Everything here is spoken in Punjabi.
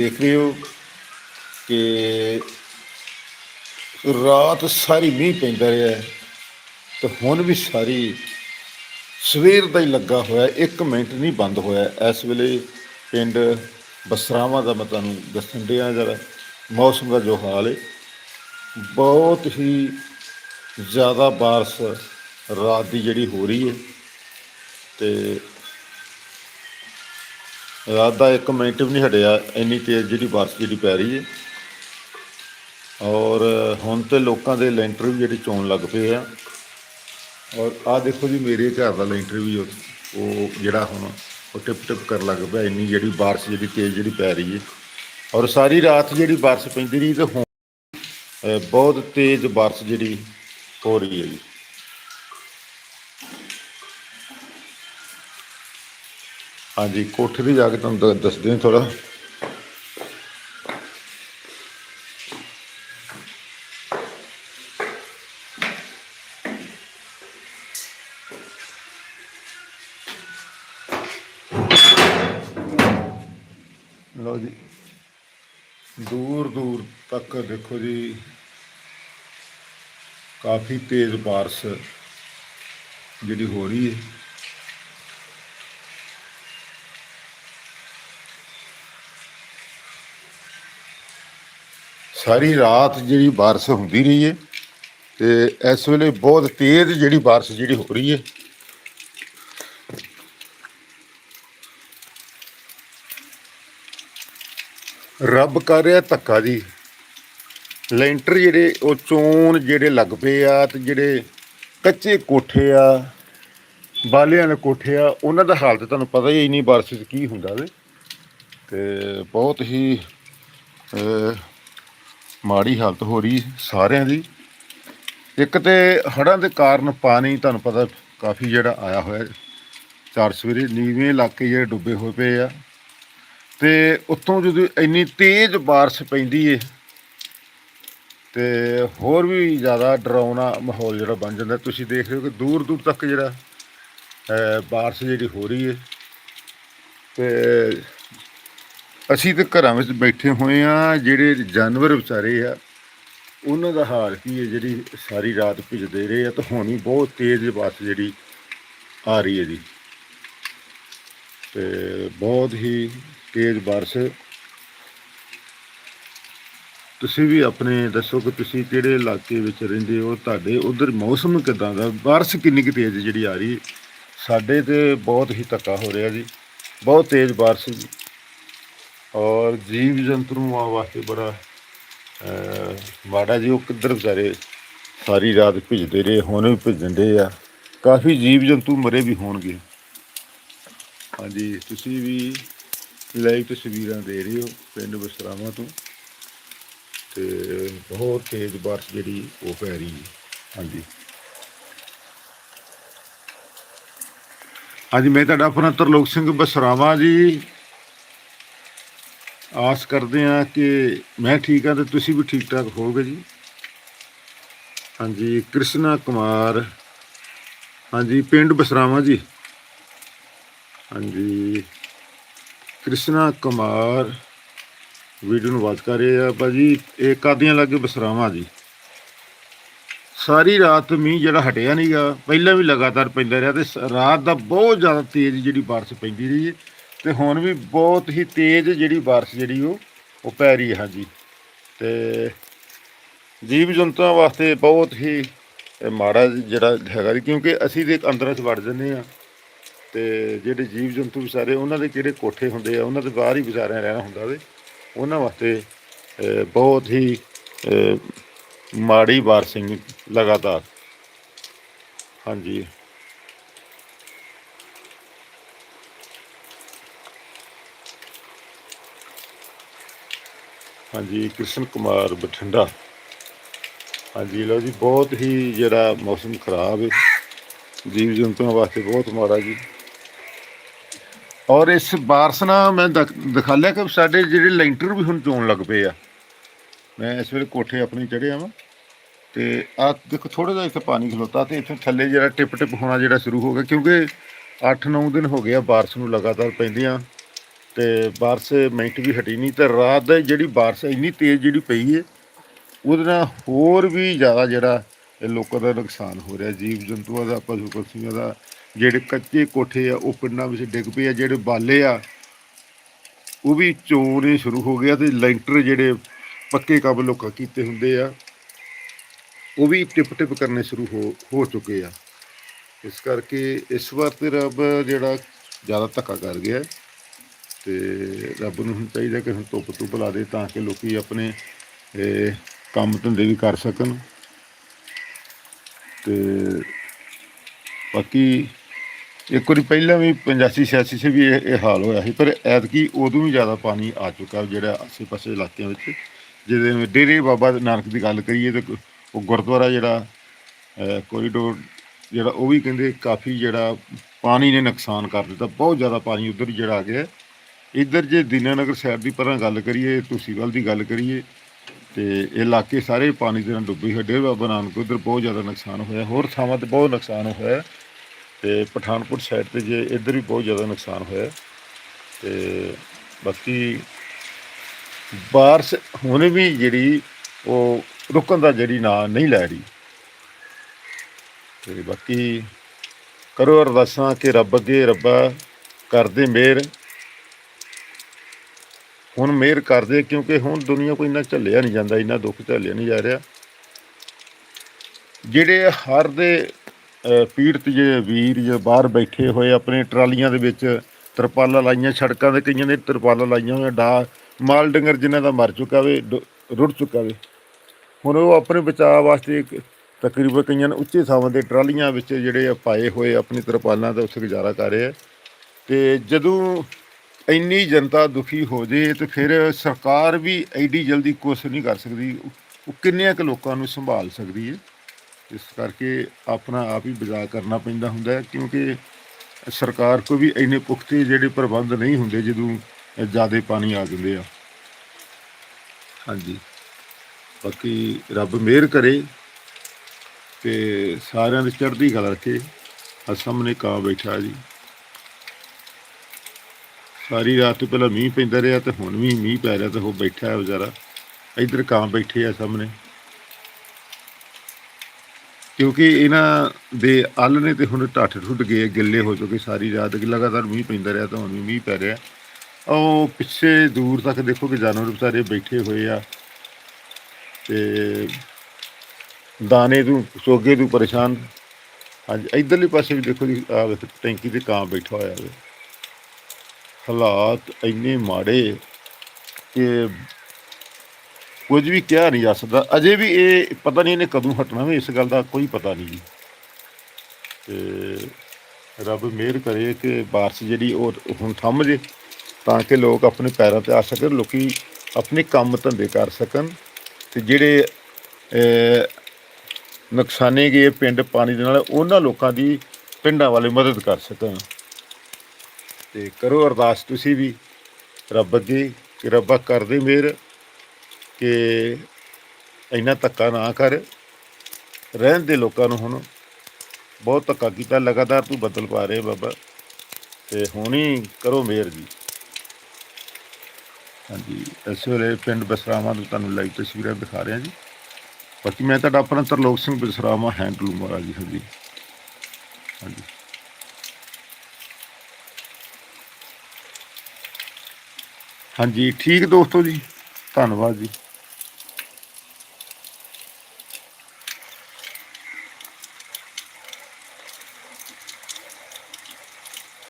ਦੇਖ ਰਹੇ ਹੋ ਕਿ ਰਾਤ ਸਾਰੀ ਮੀਂਹ ਪੈਂਦਾ ਰਿਹਾ ਹੈ ਤੇ ਹੁਣ ਵੀ ਸਾਰੀ ਸਵੇਰ ਦਾ ਹੀ ਲੱਗਾ ਹੋਇਆ ਇੱਕ ਮਿੰਟ ਨਹੀਂ ਬੰਦ ਹੋਇਆ ਇਸ ਵੇਲੇ ਪਿੰਡ ਬਸਰਾਵਾਂ ਦਾ ਮੈਂ ਤੁਹਾਨੂੰ ਦੱਸਣ ਡਿਆ ਜਰਾ ਮੌਸਮ ਦਾ ਜੋ ਹਾਲ ਹੈ ਬਹੁਤ ਹੀ ਜ਼ਿਆਦਾ بارش ਰਾਤ ਦੀ ਜਿਹੜੀ ਹੋ ਰਹੀ ਹੈ ਤੇ ਰਾਤ ਦਾ ਇੱਕ ਮਿੰਟ ਵੀ ਨਹੀਂ ਹਟਿਆ, ਇੰਨੀ ਤੇਜ਼ ਜਿਹੜੀ ਬਾਰਿਸ਼ ਜਿਹੜੀ ਪੈ ਰਹੀ ਹੈ। ਔਰ ਹੁਣ ਤੇ ਲੋਕਾਂ ਦੇ ਲੈਂਟਰ ਵੀ ਜਿਹੜੇ ਚੋਣ ਲੱਗ ਪਏ ਆ। ਔਰ ਆ ਦੇਖੋ ਜੀ, ਮੇਰੇ ਘਰ ਦਾ ਲੈਂਟਰ ਵੀ ਉਹ ਜਿਹੜਾ ਹੁਣ ਉਹ ਟਿਪ ਟਿਪ ਕਰਨ ਲੱਗ ਪਿਆ, ਇੰਨੀ ਜਿਹੜੀ ਬਾਰਿਸ਼ ਜਿਹੜੀ ਤੇਜ਼ ਜਿਹੜੀ ਪੈ ਰਹੀ ਹੈ। ਔਰ ਸਾਰੀ ਰਾਤ ਜਿਹੜੀ ਬਾਰਿਸ਼ ਪੈਂਦੀ ਰਹੀ ਤੇ ਹੁਣ ਬਹੁਤ ਤੇਜ਼ ਬਾਰਿਸ਼ ਜਿਹੜੀ ਹੋ ਰਹੀ ਹੈ ਜੀ। ਹਾਂਜੀ, ਕੋਠੇ ਤੇ ਜਾ ਕੇ ਤੁਹਾਨੂੰ ਦ- ਦੱਸਦੇ ਹਾਂ ਥੋੜਾ ਲਓ ਜੀ, ਦੂਰ ਦੂਰ ਤੱਕ ਦੇਖੋ ਜੀ, ਕਾਫੀ ਤੇਜ਼ ਬਾਰਿਸ਼ ਜਿਹੜੀ ਹੋ ਰਹੀ ਹੈ। ਸਾਰੀ ਰਾਤ ਜਿਹੜੀ ਬਾਰਿਸ਼ ਹੁੰਦੀ ਰਹੀ ਹੈ ਤੇ ਇਸ ਵੇਲੇ ਬਹੁਤ ਤੇਜ਼ ਜਿਹੜੀ ਬਾਰਿਸ਼ ਜਿਹੜੀ ਹੋ ਰਹੀ ਹੈ ਰੱਬ ਕਰ ਰਿਹਾ ਧੱਕਾ ਜੀ। ਲੈਂਟਰ ਜਿਹੜੇ ਉਹ ਚੋਣ ਜਿਹੜੇ ਲੱਗ ਪਏ ਆ ਤੇ ਜਿਹੜੇ ਕੱਚੇ ਕੋਠੇ ਆ ਬਾਲਿਆਂ ਦੇ ਕੋਠੇ ਆ, ਉਹਨਾਂ ਦਾ ਹਾਲਤ ਤੁਹਾਨੂੰ ਪਤਾ ਹੀ ਨਹੀਂ ਬਾਰਿਸ਼ 'ਚ ਕੀ ਹੁੰਦਾ ਵੇ। ਤੇ ਬਹੁਤ ਹੀ ਮਾੜੀ ਹਾਲਤ ਹੋ ਰਹੀ ਸਾਰਿਆਂ ਦੀ। ਇੱਕ ਤੇ ਹੜ੍ਹਾਂ ਦੇ ਕਾਰਨ ਪਾਣੀ ਤੁਹਾਨੂੰ ਪਤਾ ਕਾਫੀ ਜਿਹੜਾ ਆਇਆ ਹੋਇਆ ਚਾਰ ਸਵੇਰੇ ਨੀਵੇਂ ਇਲਾਕੇ ਜਿਹੜੇ ਡੁੱਬੇ ਹੋਏ ਪਏ ਆ। ਤੇ ਉੱਤੋਂ ਜਦੋਂ ਇੰਨੀ ਤੇਜ਼ ਬਾਰਿਸ਼ ਪੈਂਦੀ ਏ ਤੇ ਹੋਰ ਵੀ ਜ਼ਿਆਦਾ ਡਰਾਉਣਾ ਮਾਹੌਲ ਜਿਹੜਾ ਬਣ ਜਾਂਦਾ। ਤੁਸੀਂ ਦੇਖ ਰਹੇ ਹੋ ਕਿ ਦੂਰ ਦੂਰ ਤੱਕ ਜਿਹੜਾ ਅਹ, ਬਾਰਿਸ਼ ਜਿਹੜੀ ਹੋ ਰਹੀ ਏ। ਤੇ ਅਸੀਂ ਤੇ ਘਰਾਂ ਵਿੱਚ ਬੈਠੇ ਹੋਏ ਆ ਜਿਹੜੇ ਜਾਨਵਰ ਵਿਚਾਰੇ ਆ, ਉਹਨਾਂ ਦਾ ਹਾਲ ਕੀ ਹੈ? ਜਿਹੜੀ ਸਾਰੀ ਰਾਤ ਭਿੱਜਦੇ ਰਹੇ ਆ ਤੇ ਹੁਣ ਵੀ ਬਹੁਤ ਤੇਜ਼ ਬਾਰਿਸ਼ ਜਿਹੜੀ ਆ ਰਹੀ ਹੈ ਜੀ। ਤੇ ਬਹੁਤ ਹੀ ਤੇਜ਼ ਬਾਰਿਸ਼ ਤੁਸੀਂ ਵੀ ਆਪਣੇ ਦੱਸੋ ਕਿ ਤੁਸੀਂ ਕਿਹੜੇ ਇਲਾਕੇ ਵਿੱਚ ਰਹਿੰਦੇ ਹੋ? ਤੁਹਾਡੇ ਉਧਰ ਮੌਸਮ ਕਿਦਾਂ ਦਾ? ਬਾਰਿਸ਼ ਕਿੰਨੀ ਕੁ ਤੇਜ਼ ਜਿਹੜੀ ਆ ਰਹੀ ਸਾਡੇ ਤੇ ਬਹੁਤ ਹੀ ਧੱਕਾ ਹੋ ਰਿਹਾ ਜੀ। ਬਹੁਤ ਤੇਜ਼ ਬਾਰਿਸ਼ ਜੀ ਔਰ ਜੀਵ ਜੰਤੂਆਂ ਵਾਸਤੇ ਬੜਾ ਮਾੜਾ ਜੀ ਉਹ ਕਿੱਧਰ ਵਿਚਾਰੇ ਸਾਰੀ ਰਾਤ ਭਿੱਜਦੇ ਰਹੇ, ਹੁਣ ਵੀ ਭਿੱਜਣ ਦੇ ਆ। ਕਾਫੀ ਜੀਵ ਜੰਤੂ ਮਰੇ ਵੀ ਹੋਣਗੇ। ਹਾਂਜੀ, ਤੁਸੀਂ ਵੀ ਲਾਈਵ ਤਸਵੀਰਾਂ ਦੇ ਰਹੇ ਹੋ ਪਿੰਡ ਬਸਰਾਵਾਂ ਤੋਂ। ਤੇ ਬਹੁਤ ਤੇਜ਼ ਬਾਰਿਸ਼ ਜਿਹੜੀ ਉਹ ਪੈ ਰਹੀ ਹੈ। ਹਾਂਜੀ। ਹਾਂਜੀ, ਮੈਂ ਤੁਹਾਡਾ ਆਪਣਾ ਤਰਲੋਕ ਸਿੰਘ ਬਸਰਾਵਾਂ ਜੀ। ਆਸ ਕਰਦੇ ਹਾਂ ਕਿ ਮੈਂ ਠੀਕ ਹਾਂ ਤੇ ਤੁਸੀਂ ਵੀ ਠੀਕ ਠਾਕ ਹੋਵੋਗੇ ਜੀ। ਹਾਂਜੀ, ਕ੍ਰਿਸ਼ਨਾ ਕੁਮਾਰ। ਹਾਂਜੀ, ਪਿੰਡ ਬਸਰਾਵਾਂ ਜੀ। ਹਾਂਜੀ, ਕ੍ਰਿਸ਼ਨਾ ਕੁਮਾਰ। ਵੀਡੀਓ ਨੂੰ ਵਾਚ ਕਰ ਰਹੇ ਆ ਭਾਜੀ, ਇਹ ਕਾਦੀਆਂ ਲੱਗੇ ਬਸਰਾਵਾਂ ਜੀ। ਸਾਰੀ ਰਾਤ ਮੀਂਹ ਜਿਹੜਾ ਹਟਿਆ ਨਹੀਂਗਾ ਪਹਿਲਾਂ ਵੀ ਲਗਾਤਾਰ ਪੈਂਦਾ ਰਿਹਾ ਤੇ ਸ- ਰਾਤ ਦਾ ਬਹੁਤ ਜ਼ਿਆਦਾ ਤੇਜ਼ ਜਿਹੜੀ ਬਾਰਿਸ਼ ਪੈਂਦੀ ਰਹੀ ਹੈ ਤੇ ਹੁਣ ਵੀ ਬਹੁਤ ਹੀ ਤੇਜ਼ ਜਿਹੜੀ ਬਾਰਿਸ਼ ਜਿਹੜੀ ਉਹ ਉਹ ਪੈ ਰਹੀ ਹੈ, ਹਾਂਜੀ। ਤੇ ਜੀਵ ਜੰਤੂਆਂ ਵਾਸਤੇ ਬਹੁਤ ਹੀ ਮਾੜਾ ਜਿਹੜਾ ਹੈਗਾ ਜੀ, ਕਿਉਂਕਿ ਅਸੀਂ ਦੇ ਅੰਦਰਾਂ 'ਚ ਵੜ ਜੰਨੇ ਆ ਤੇ ਜਿਹੜੇ ਜੀਵ ਜੰਤੂ ਵਿਚਾਰੇ, ਉਹਨਾਂ ਦੇ ਕਿਹੜੇ ਕੋਠੇ ਹੁੰਦੇ ਆ, ਉਹਨਾਂ ਦੇ ਬਾਹਰ ਹੀ ਵਿਚਾਰਿਆਂ ਰਹਿਣਾ ਹੁੰਦਾ ਵੇ। ਉਹਨਾਂ ਵਾਸਤੇ ਬਹੁਤ ਹੀ ਮਾੜੀ ਬਾਰਿਸ਼ਿੰਗ ਲਗਾਤਾਰ। ਹਾਂਜੀ। ਹਾਂਜੀ, ਕ੍ਰਿਸ਼ਨ ਕੁਮਾਰ ਬਠਿੰਡਾ। ਹਾਂਜੀ, ਲਓ ਜੀ, ਬਹੁਤ ਹੀ ਜਿਹੜਾ ਮੌਸਮ ਖਰਾਬ ਹੈ ਜੀਵ ਜੰਤੂਆਂ ਵਾਸਤੇ ਬਹੁਤ ਮਾੜਾ ਜੀ। ਔਰ ਇਸ ਬਾਰਸ ਨਾਲ ਮੈਂ ਦਖ- ਦਿਖਾ ਲਿਆ ਕਿ ਸਾਡੇ ਜਿਹੜੇ ਲੈਂਟਰ ਵੀ ਹੁਣ ਚੋਣ ਲੱਗ ਪਏ ਆ। ਮੈਂ ਇਸ ਵੇਲੇ ਕੋਠੇ ਆਪਣੇ ਚੜ੍ਹਿਆ ਵਾਂ ਤੇ ਆ ਦੇਖੋ ਥੋੜਾ ਜਿਹਾ ਇੱਥੇ ਪਾਣੀ ਖਲੋਤਾ ਤੇ ਇੱਥੇ ਥੱਲੇ ਜਿਹੜਾ ਟਿਪ ਟਿਪ ਹੋਣਾ ਜਿਹੜਾ ਸ਼ੁਰੂ ਹੋ ਗਿਆ ਕਿਉਂਕਿ 8-9 ਦਿਨ ਹੋ ਗਏ ਆ ਬਾਰਿਸ਼ ਨੂੰ ਲਗਾਤਾਰ ਪੈਂਦੀਆਂ। ਤੇ ਬਾਰਿਸ਼ ਮਿੰਟ ਵੀ ਹਟੀ ਨਹੀਂ ਤੇ ਰਾਤ ਦਾ ਜਿਹੜੀ ਬਾਰਿਸ਼ ਇੰਨੀ ਤੇਜ਼ ਜਿਹੜੀ ਪਈ ਹੈ ਉਹਦੇ ਨਾਲ ਹੋਰ ਵੀ ਜ਼ਿਆਦਾ ਜਿਹੜਾ ਇਹ ਲੋਕਾਂ ਦਾ ਨੁਕਸਾਨ ਹੋ ਰਿਹਾ, ਜੀਵ ਜੰਤੂਆਂ ਦਾ, ਪਸ਼ੂ ਪਕਸ਼ੀਆਂ ਦਾ, ਜਿਹੜੇ ਕੱਚੇ ਕੋਠੇ ਆ, ਉਹ ਪਿੰਡਾਂ ਵਿੱਚ ਡਿੱਗ ਪਏ ਆ, ਜਿਹੜੇ ਬਾਲੇ ਆ, ਉਹ ਵੀ ਚੋਣੇ ਸ਼ੁਰੂ ਹੋ ਗਿਆ ਤੇ ਲੈਂਟਰ ਜਿਹੜੇ ਪੱਕੇ ਕੰਮ ਲੋਕਾਂ ਕੀਤੇ ਹੁੰਦੇ ਆ, ਉਹ ਵੀ ਟਿਪ ਟਿਪ ਕਰਨੇ ਸ਼ੁਰੂ ਹੋ ਹੋ ਚੁੱਕੇ ਆ। ਇਸ ਕਰਕੇ ਇਸ ਵਾਰ ਤੇ ਰੱਬ ਜਿਹੜਾ ਜ਼ਿਆਦਾ ਧੱਕਾ ਕਰ ਗਿਆ। ਤੇ ਰੱਬ ਨੂੰ ਹੁਣ ਚਾਹੀਦਾ ਕਿ ਹੁਣ ਧੁੱਪ ਧੁੱਪ ਲਾ ਦੇ ਤਾਂ ਕਿ ਲੋਕੀ ਆਪਣੇ ਕੰਮ ਧੰਦੇ ਵੀ ਕਰ ਸਕਣ। ਤੇ ਬਾਕੀ ਇੱਕ ਵਾਰੀ ਪਹਿਲਾਂ ਵੀ 85 86 ਸੇ ਵੀ ਇਹ ਇਹ ਹਾਲ ਹੋਇਆ ਸੀ, ਪਰ ਐਤਕੀ ਉਦੋਂ ਵੀ ਜ਼ਿਆਦਾ ਪਾਣੀ ਆ ਚੁੱਕਾ ਜਿਹੜਾ ਆਸੇ-ਪਾਸੇ ਇਲਾਕਿਆਂ ਵਿੱਚ। ਜਿਹਦੇ ਵਿੱਚ ਡੇਰੇ ਬਾਬਾ ਨਾਨਕ ਦੀ ਗੱਲ ਕਰੀਏ ਤੇ ਉਹ ਗੁਰਦੁਆਰਾ ਜਿਹੜਾ ਕੋਰੀਡੋਰ ਜਿਹੜਾ ਉਹ ਵੀ ਕਹਿੰਦੇ ਕਾਫੀ ਜਿਹੜਾ ਪਾਣੀ ਨੇ ਨੁਕਸਾਨ ਕਰ ਦਿੱਤਾ, ਬਹੁਤ ਜ਼ਿਆਦਾ ਪਾਣੀ ਉਧਰ ਜਿਹੜਾ ਆ ਗਿਆ। ਇੱਧਰ ਜੇ ਦੀਨਾਨਗਰ ਸਾਹਿਬ ਦੀ ਪਰਾਂ ਗੱਲ ਕਰੀਏ ਤੁਸੀਵਾਲ ਦੀ ਗੱਲ ਕਰੀਏ, ਤੇ ਇਲਾਕੇ ਸਾਰੇ ਪਾਣੀ ਦੇ ਨਾਲ ਡੁੱਬੇ ਹੋਏ ਡੇਰਾ ਬਾਬਾ ਨਾਨਕ ਉਧਰ ਬਹੁਤ ਜ਼ਿਆਦਾ ਨੁਕਸਾਨ ਹੋਇਆ, ਹੋਰ ਥਾਵਾਂ ਤੇ ਬਹੁਤ ਨੁਕਸਾਨ ਹੋਇਆ, ਤੇ ਪਠਾਨਕੋਟ ਸਾਈਡ ਤੇ ਜੇ ਇੱਧਰ ਵੀ ਬਹੁਤ ਜ਼ਿਆਦਾ ਨੁਕਸਾਨ ਹੋਇਆ, ਤੇ ਬਾਕੀ ਬਾਰਿਸ਼ ਹੁਣ ਵੀ ਜਿਹੜੀ ਉਹ ਰੁਕਣ ਦਾ ਜਿਹੜੀ ਨਾਂ ਨਹੀਂ ਲੈ ਰਹੀ। ਤੇ ਬਾਕੀ ਕਰੋ ਅਰਦਾਸਾਂ ਕਿ ਰੱਬ ਅੱਗੇ ਰੱਬਾ ਕਰਦੇ ਮਿਹਰ ਹੁਣ ਮਿਹਰ ਕਰਦੇ ਕਿਉਂਕਿ ਹੁਣ ਦੁਨੀਆ ਕੋਈ ਇੰਨਾ ਝੱਲਿਆ ਨਹੀਂ ਜਾਂਦਾ, ਇੰਨਾ ਦੁੱਖ ਝੱਲਿਆ ਨਹੀਂ ਜਾ ਰਿਹਾ। ਜਿਹੜੇ ਹਰ ਦੇ ਪੀੜਤ ਜੇ ਵੀਰ ਜੇ ਬਾਹਰ ਬੈਠੇ ਹੋਏ, ਆਪਣੇ ਟਰਾਲੀਆਂ ਦੇ ਵਿੱਚ ਤਰਪਾਲਾਂ ਲਾਈਆਂ, ਸੜਕਾਂ ਦੇ ਕਈਆਂ ਦੇ ਤਰਪਾਲਾਂ ਲਾਈਆਂ ਹੋਈਆਂ, ਡਾ, ਮਾਲ ਡੰਗਰ ਜਿਨ੍ਹਾਂ ਦਾ ਮਰ ਚੁੱਕਾ ਵੇ, ਡੁ- ਰੁੜ ਚੁੱਕਾ ਵੇ। ਹੁਣ ਉਹ ਆਪਣੇ ਬਚਾਅ ਵਾਸਤੇ ਤਕਰੀਬਨ ਕਈਆਂ ਨੇ ਉੱਚੇ ਥਾਵਾਂ 'ਤੇ ਟਰਾਲੀਆਂ ਵਿੱਚ ਜਿਹੜੇ ਆ ਪਾਏ ਹੋਏ, ਆਪਣੀ ਤਰਪਾਲਾਂ ਦਾ ਉੱਥੇ ਗੁਜ਼ਾਰਾ ਕਰ ਰਹੇ ਆ। ਤੇ ਜਦੋਂ ਇੰਨੀ ਜਨਤਾ ਦੁਖੀ ਹੋ ਜੇ ਤੇ ਫਿਰ ਸਰਕਾਰ ਵੀ ਐਡੀ ਜਲਦੀ ਕੁਛ ਨਹੀਂ ਕਰ ਸਕਦੀ। ਉਹ ਕਿੰਨਿਆਂ ਕੁ ਲੋਕਾਂ ਨੂੰ ਸੰਭਾਲ ਸਕਦੀ ਹੈ? ਇਸ ਕਰਕੇ ਆਪਣਾ ਆਪ ਹੀ ਬਚਾਅ ਕਰਨਾ ਪੈਂਦਾ ਹੁੰਦਾ ਹੈ, ਕਿਉਂਕਿ ਸਰਕਾਰ ਕੋ ਵੀ ਇੰਨੇ ਪੁਖਤੇ ਜਿਹੜੇ ਪ੍ਰਬੰਧ ਨਹੀਂ ਹੁੰਦੇ, ਜਦੋਂ ਜ਼ਿਆਦਾ ਪਾਣੀ ਆ ਜਾਂਦੇ ਆ। ਹਾਂਜੀ। ਬਾਕੀ ਰੱਬ ਮਿਹਰ ਕਰੇ ਤੇ ਸਾਰਿਆਂ ਦੀ ਚੜ੍ਹਦੀ ਕਲਾ ਰੱਖੇ। ਆ ਸਾਹਮਣੇ ਕਾਂ ਬੈਠਾ ਜੀ। ਸਾਰੀ ਰਾਤ ਤੋਂ ਪਹਿਲਾਂ ਮੀਂਹ ਪੈਂਦਾ ਰਿਹਾ ਤੇ ਹੁਣ ਵੀ ਮੀਂਹ ਪੈ ਰਿਹਾ ਤੇ ਉਹ ਬੈਠਾ ਹੈ ਵਿਚਾਰਾ। ਇੱਧਰ ਕਾਂ ਬੈਠੇ ਆ ਸਾਹਮਣੇ। ਕਿਉਂਕਿ ਇਹਨਾਂ ਦੇ ਅੱਲ ਨੇ ਤੇ ਹੁਣ ਢੱਠ ਟੁੱਟ ਗਏ, ਗਿੱਲੇ ਹੋ ਚੁੱਕੇ ਸਾਰੀ ਰਾਤ। ਲਗਾਤਾਰ ਮੀਂਹ ਪੈਂਦਾ ਰਿਹਾ ਤਾਂ ਹੁਣ ਵੀ ਮੀਂਹ ਪੈ ਰਿਹਾ। ਉਹ ਪਿੱਛੇ ਦੂਰ ਤੱਕ ਦੇਖੋ ਕਿ ਜਾਨਵਰ ਵਿਚਾਰੇ ਬੈਠੇ ਹੋਏ ਆ। ਤੇ ਦਾਣੇ ਤੋਂ, ਸੋਗੇ ਤੋਂ ਪਰੇਸ਼ਾਨ। ਹਾਂਜੀ, ਇਧਰਲੇ ਪਾਸੇ ਵੀ ਦੇਖੋ ਜੀ ਆ ਟੈਂਕੀ ਤੇ ਕਾਂ ਬੈਠਾ ਹੋਇਆ ਵੇ। ਹਾਲਾਤ ਇੰਨੇ ਮਾੜੇ ਕਿ ਕੁਝ ਵੀ ਕਿਹਾ ਨਹੀਂ ਜਾ ਸਕਦਾ। ਅਜੇ ਵੀ ਇਹ ਪਤਾ ਨਹੀਂ ਇਹਨੇ ਕਦੋਂ ਹਟਣਾ ਵੀ, ਇਸ ਗੱਲ ਦਾ ਕੋਈ ਪਤਾ ਨਹੀਂ। ਜੀ ਤੇ ਰੱਬ ਮਿਹਰ ਕਰੇ ਕਿ ਬਾਰਿਸ਼ ਜਿਹੜੀ ਉਹ ਹੁਣ ਥੰਮ ਜੇ, ਤਾਂ ਕਿ ਲੋਕ ਆਪਣੇ ਪੈਰਾਂ ਤੇ ਆ ਸਕਣ, ਲੋਕੀ ਆਪਣੇ ਕੰਮ ਧੰਦੇ ਕਰ ਸਕਣ। ਤੇ ਜਿਹੜੇ ਨੁਕਸਾਨੇ ਗਏ ਪਿੰਡ ਪਾਣੀ ਦੇ ਨਾਲ, ਉਹਨਾਂ ਲੋਕਾਂ ਦੀ ਪਿੰਡਾਂ ਵਾਲੇ ਮਦਦ ਕਰ ਸਕਣ। ਤੇ ਕਰੋ ਅਰਦਾਸ ਤੁਸੀਂ ਵੀ। ਰੱਬ ਅੱਗੇ ਕਿ ਰੱਬਾ ਕਰਦੇ ਮਿਹਰ ਕਿ ਇੰਨਾ ਧੱਕਾ ਨਾ ਕਰ। ਰਹਿਣ ਦੇ ਲੋਕਾਂ ਨੂੰ ਹੁਣ ਬਹੁਤ ਧੱਕਾ ਕੀਤਾ, ਲਗਾਤਾਰ ਤੂੰ ਬਦਲ ਪਾ ਰਹੇ ਬਾਬਾ। ਤੇ ਹੁਣ ਹੀ ਕਰੋ ਮਿਹਰ ਜੀ। ਹਾਂਜੀ, ਇਸ ਵੇਲੇ ਪਿੰਡ ਬਸਰਾਵਾਂ ਤੋਂ ਤੁਹਾਨੂੰ ਲਾਈਵ ਤਸਵੀਰਾਂ ਦਿਖਾ ਰਿਹਾ ਜੀ। ਬਾਕੀ ਮੈਂ ਤੁਹਾਡਾ ਆਪਣਾ ਤਰਲੋਕ ਸਿੰਘ ਬਸਰਾਵਾਂ ਹੈਂਡਲੂਮਰ ਆ ਜੀ, ਹਾਂਜੀ। ਹਾਂਜੀ। ਹਾਂਜੀ ਠੀਕ ਦੋਸਤੋ ਜੀ। ਧੰਨਵਾਦ ਜੀ।